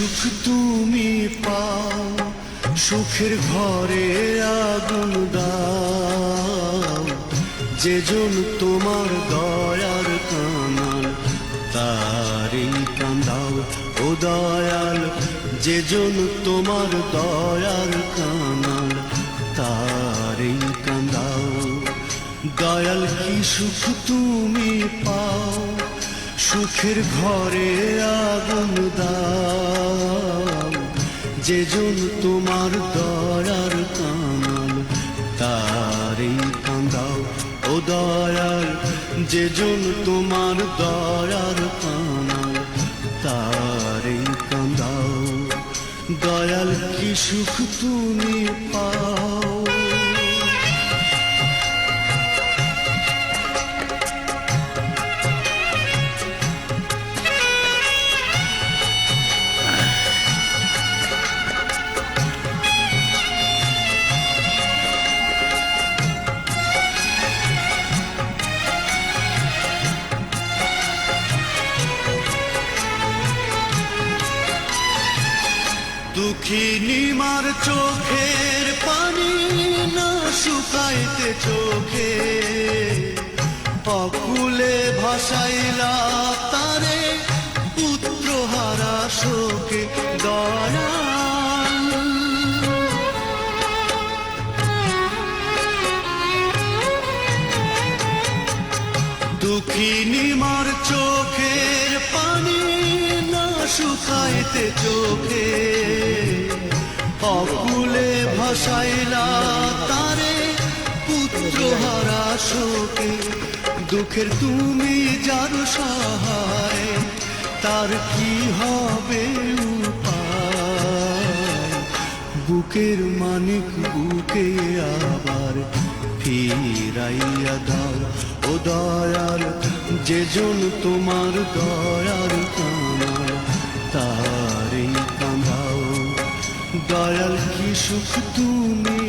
সুখ তুমি পাও, সুখের ঘরে আগুন দাও। যে জন তোমার দয়ার কানাল তারি কান্দাও ও দয়াল। যে জন তোমার দয়ার কানাল তারি কান্দাও দয়াল কি সুখ তুমি পাও, সুখের ঘরে আগুন দাও। যে জন তোমার দয়ার কামাল তারে কান্দাও ও দয়াল। যেজন তোমার দয়ার কামাল তারে কান্দাও দয়াল, কি সুখ তুমি পাও? দুঃখিনী মার চোখের পানি না শুকাইতে চোখে। অকুলে ভাসাইলা তারে পুত্র হারা শোকে দয়াল। দুঃখিনী মার চোখের পানি না শুকাইতে চোখে। অকুলে ভাসাইলা তারে পুত্র হারা শোকে। দুঃখের তুমি যার সহায়, তার কি হবে বুকের মানিক বুকে আবার ফিরাইয়া দাও। ও দয়াল যে জন তোমার দয়ার কামাল দয়াল কি সুখ তুমি?